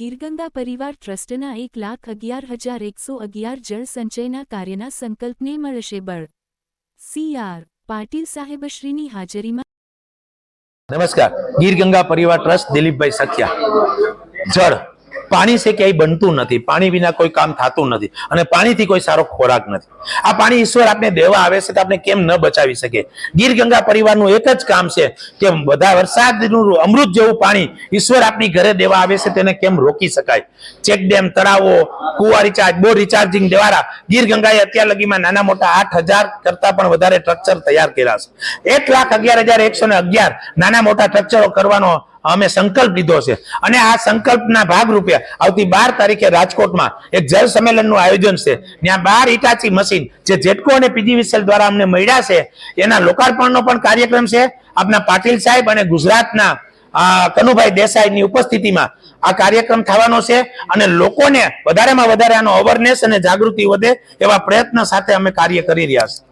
ગીરગંગા પરિવાર ટ્રસ્ટના એક લાખ અગિયાર હજાર એકસો અગિયાર જળ સંચયના કાર્યના સંકલ્પને મળશે બળ. સી આર પાટીલ સાહેબશ્રીની હાજરીમાં નમસ્કાર. ગીરગંગા પરિવાર ટ્રસ્ટ દિલીપભાઈ સખિયા. જળ પાણી છે ક્યાંય બનતું નથી, પાણી વિના કોઈ કામ થતું નથી અને પાણીથી કોઈ સારો ખોરાક નથી. આ પાણી ઈશ્વર આપણે દેવા આવે છે તો આપણે કેમ ન બચાવી શકીએ? ગીર ગંગા પરિવારનું એક જ કામ છે કે બધા વરસાદનું અમૃત જેવું પાણી ઈશ્વર આપણી ઘરે દેવા આવે છે તેને કેમ રોકી શકાય? ચેક ડેમ, તળાવો, કુવા રિચાર્જ, બોર રિચાર્જિંગ દ્વારા ગીર ગંગાએ અત્યાર લગીમાં નાના મોટા આઠ હજાર કરતા પણ વધારે સ્ટ્રક્ચર તૈયાર કર્યા છે. એક લાખ અગિયાર હજાર એકસો ને અગિયાર નાના મોટા સ્ટ્રક્ચરો કરવાનો અમે સંકલ્પ લીધો છે. અને આ સંકલ્પના ભાગરૂપે આવતી બાર તારીખે રાજકોટમાં એક જળ સંમેલનનું આયોજન છે. ત્યાં બાર ઇટાચી મશીન જે જેટકો અને પીજીવીસીએલ દ્વારા અમને મળ્યા છે, એના લોકાર્પણનો પણ કાર્યક્રમ છે. આપના પાટીલ સાહેબ અને ગુજરાતના કનુભાઈ દેસાઈની ઉપસ્થિતિમાં આ કાર્યક્રમ થવાનો છે અને લોકોને વધારેમાં વધારે આનો અવેરનેસ અને જાગૃતિ વધે એવા પ્રયત્ન સાથે અમે કાર્ય કરી રહ્યા છીએ.